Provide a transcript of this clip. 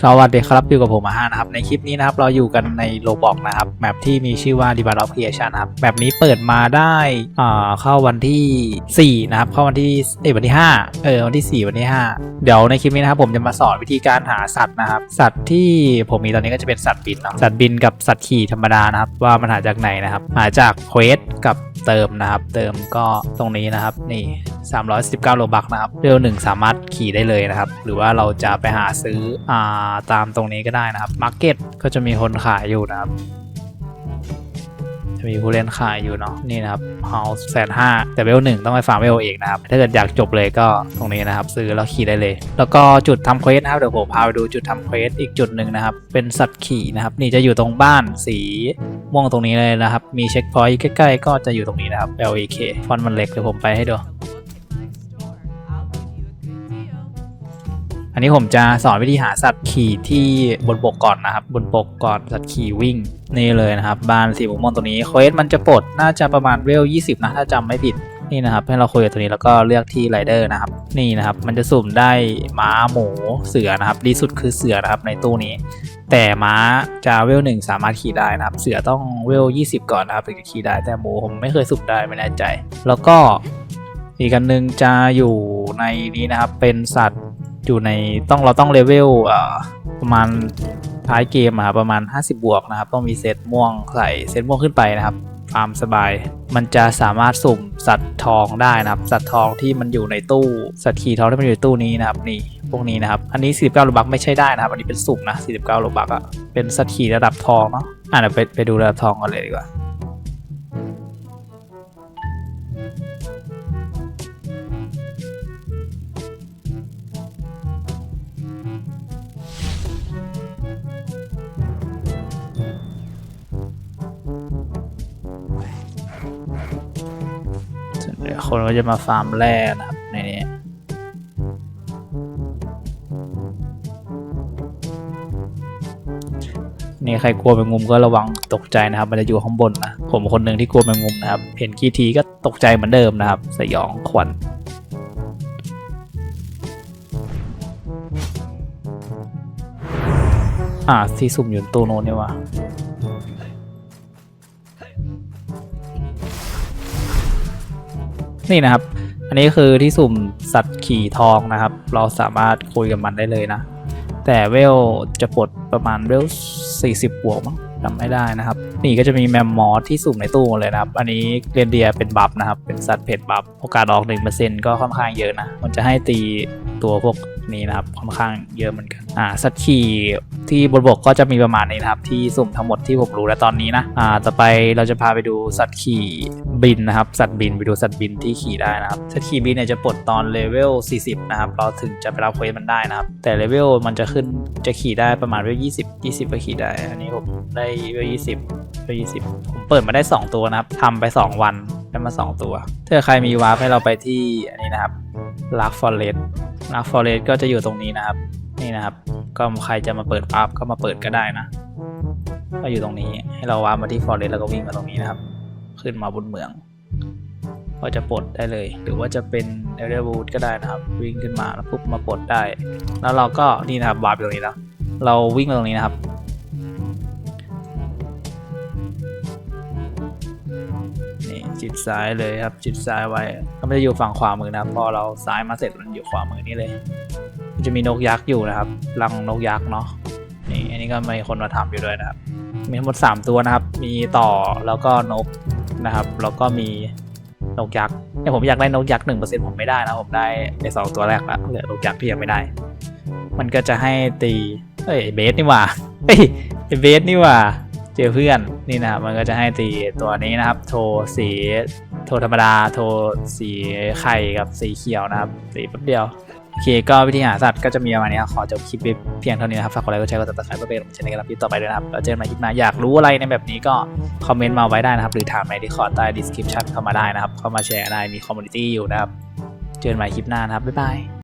สวัสดีครับอยู่กับผมอาหานะครับ ในคลิปนี้นะครับ เราอยู่กันในโลบอกนะครับ แมปที่มีชื่อว่า d e v e l o p Creation นะครับ แมปนี้เปิดมาได้อ่าเข้าวันที่ 4 นะครับ เข้าวันที่เอยวันที่ 5 เออ วันที่ 4 วันที่ 5 เดี๋ยวในคลิปนี้นะครับ ผมจะมาสอนวิธีการหาสัตว์นะครับ สัตว์ที่ผมมีตอนนี้ก็จะเป็นสัตว์บินเนาะสัตว์บินกับสัตว์ขี่ธรรมดานะครับ ว่ามันหาจากไหนนะครับ หาจากเควสกับ เติมนะครับ เติมก็ตรงนี้นะครับ นี่ 319 โลบักนะครับเรลหนึ่งสามารถขี่ได้เลยนะครับ หรือว่าเราจะไปหาซื้ออาตามตรงนี้ก็ได้นะครับมาร์เก็ตก็จะมีคนขายอยู่นะครับ จะมีผู้เล่นขายอยู่เนาะนี่นะครับเฮาส์แสนห้าแต่เวลหนึ่งต้องไปฟาร์มเวลเองนะครับ ถ้าเกิดอยากจบเลยก็ตรงนี้นะครับ ซื้อแล้วขี่ได้เลย แล้วก็จุดทำเควสนะครับเดี๋ยวผมพาไปดูจุดทำเควสอีกจุดหนึ่งนะครับ เป็นสัตว์ขี่นะครับ นี่จะอยู่ตรงบ้านสีม่วงตรงนี้เลยนะครับ มีเช็คพอยต์ใกล้ๆ ก็จะอยู่ตรงนี้นะครับ LAK ฟอนต์มันเล็กเดี๋ยวผมไปให้ดู อันนี้ผมจะสอนวิธีหาสัตว์ขี่ที่บนบกก่อนนะครับ บนบกก่อนสัตว์ขี่วิ่งนี่เลยนะครับบานสีม่วงตัวนี้เควสมันจะปลดน่าจะประมาณเวล 20 นะ ถ้าจำไม่ผิดนี่นะครับให้เราคุยกับตัวนี้แล้วก็เลือกที่ไรเดอร์นะครับ นี่นะครับมันจะสุ่มได้ม้าหมูเสือนะครับ ดีสุดคือเสือนะครับในตู้นี้ แต่ม้าจะเวลหนึ่งสามารถขี่ได้นะครับ เสือต้องเวล 20 ก่อนนะครับถึงจะขี่ได้แต่หมูผมไม่เคยสุ่มได้ไม่แน่ใจ แล้วก็อีกอันหนึ่งจะอยู่ในนี้นะครับเป็นสัตว์ อยู่ในต้องเราต้องเลเวลประมาณท้ายเกมอะครับประมาณ 50 บวกนะครับ ต้องมีเซตม่วงใส่เซตม่วงขึ้นไปนะครับฟาร์มสบาย มันจะสามารถสุ่มสัตว์ทองได้นะครับ สัตว์ทองที่มันอยู่ในตู้สัตว์ขี่ทองที่มันอยู่ในตู้นี้นะครับนี่พวกนี้นะครับ อันนี้ 49โลบักไม่ใช่ได้นะครับ อันนี้เป็นสุ่มนะ 49โลบักอะเป็นสัตว์ขี่ระดับทองเนาะอะเดี๋ยวไปไปดูระดับทองกันเลยดีกว่า คนก็จะมาฟาร์มแร่นะครับในนี้นี่ใครกลัวแมงมุมก็ระวังตกใจนะครับ มันจะอยู่ข้างบนนะผมคนหนึ่งที่กลัวแมงมุมนะครับ เห็นกี่ทีก็ตกใจเหมือนเดิมนะครับ สยองขวัญอ่าที่สุ่มอยู่ตู้โน้นนี่หว่า นี่นะครับ อันนี้คือที่สุ่มสัตว์ขี่ทองนะครับ เราสามารถคุยกับมันได้เลยนะ แต่เวลจะปลดประมาณเวล40บวกมั้ง จำไม่ได้นะครับ นี่ก็จะมีแมมมอสที่สุ่มในตู้เลยนะครับ อันนี้เรนเดียร์เป็นบัฟนะครับ เป็นสัตว์เพจบัฟโอกาสออก1%ก็ค่อนข้างเยอะนะ มันจะให้ตีตัวพวกนี้นะครับค่อนข้างเยอะเหมือนกันอ่าสัตว์ขี่ที่บนบกก็จะมีประมาณนี้นะครับ ที่สุ่มทั้งหมดที่ผมรู้แล้วตอนนี้นะอ่าต่อไปเราจะพาไปดูสัตว์ขี่บินนะครับ สัตว์บินไปดูสัตว์บินที่ขี่ได้นะครับ สัตว์ขี่บินเนี่ยจะปลดตอนเลเวล 40 นะครับ เราถึงจะไปรับเควสมันได้นะครับ แต่เลเวลมันจะขึ้นจะขี่ได้ประมาณเลเวล20 20 ก็ขี่ได้ อันนี้ผมได้เลเวล20เลเวล20ผมเปิดมาได้ 2 ตัวนะครับทำไป 2 วันได้มา 2 ตัวถ้าใครมีวาร์ปให้เราไปที่อันนี้นะครับลักฟอเรสลักฟอเรสก็จะอยู่ตรงนี้นะครับ นี่นะครับ ก็ใครจะมาเปิดวาร์ปก็มาเปิดก็ได้นะ ก็อยู่ตรงนี้ให้เราวาร์ปมาที่ฟอเรสแล้วก็วิ่งมาตรงนี้นะครับ ขึ้นมาบนเมืองก็จะปลดได้เลย หรือว่าจะเป็นเอเดอร์บูทก็ได้นะครับ วิ่งขึ้นมาแล้วปุ๊บมาปลดได้ แล้วเราก็นี่นะครับวาร์ปอยู่ตรงนี้แล้ว เราวิ่งมาตรงนี้นะครับ นี่จิตซ้ายเลยครับ จิตซ้ายไว้ก็ไม่ได้อยู่ฝั่งขวามือนะครับพอเราซ้ายมาเสร็จมันอยู่ขวามือนี่เลย มันจะมีนกยักษ์อยู่นะครับรังนกยักษ์เนาะนี่อันนี้ก็มีคนมาทำอยู่ด้วยนะครับ มีทั้งหมด 3 ตัวนะครับ มีต่อแล้วก็นกนะครับ แล้วก็มีนกยักษ์เนี่ยผมอยากได้นกยักษ์หนึ่งเปอร์เซ็นต์ผมไม่ได้นะผมได้ในสองตัวแรกล้วเหลือนกยักษ์ที่ยังไม่ได้ มันก็จะให้ตีเอ้ยเบสนี่หว่าเอ้ยไอ้เบสนี่หว่า เจอเพื่อนนี่นะครับมันก็จะให้ตีตัวนี้นะครับ โทสีโทธรรมดา โทสีไข่กับสีเขียวนะครับตีแป๊บเดียวโอเคก็วิธีหาสัตว์ก็จะมีประมาณนี้ครับขอจบคลิปไว้เพียงเท่านี้นะครับฝากกดไลค์กดแชร์กดติดตามเพื่อเป็นกำลังใจในการทำคลิปต่อไปด้วยนะครับแล้วเจอกันใหม่คลิปหน้าอยากรู้อะไรในแบบนี้ก็คอมเมนต์มาไว้ได้นะครับหรือถามในดีคอร์ดใต้ description เข้ามาได้นะครับเข้ามาแชร์ได้มีคอมมูนิตี้อยู่นะครับเจอกันใหม่คลิปหน้านะครับบ๊ายบาย